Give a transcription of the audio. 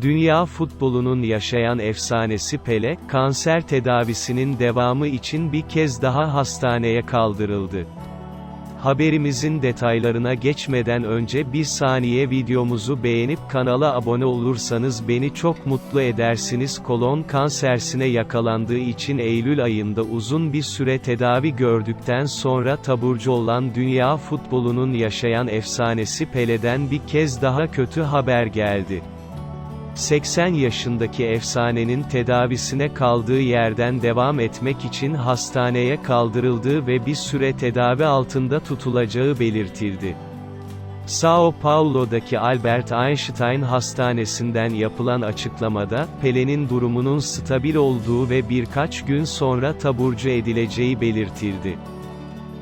Dünya futbolunun yaşayan efsanesi Pele, kanser tedavisinin devamı için bir kez daha hastaneye kaldırıldı. Haberimizin detaylarına geçmeden önce bir saniye videomuzu beğenip kanala abone olursanız beni çok mutlu edersiniz. Kolon kansersine yakalandığı için Eylül ayında uzun bir süre tedavi gördükten sonra taburcu olan dünya futbolunun yaşayan efsanesi Pele'den bir kez daha kötü haber geldi. 80 yaşındaki efsanenin tedavisine kaldığı yerden devam etmek için hastaneye kaldırıldığı ve bir süre tedavi altında tutulacağı belirtildi. Sao Paulo'daki Albert Einstein Hastanesi'nden yapılan açıklamada, Pele'nin durumunun stabil olduğu ve birkaç gün sonra taburcu edileceği belirtildi.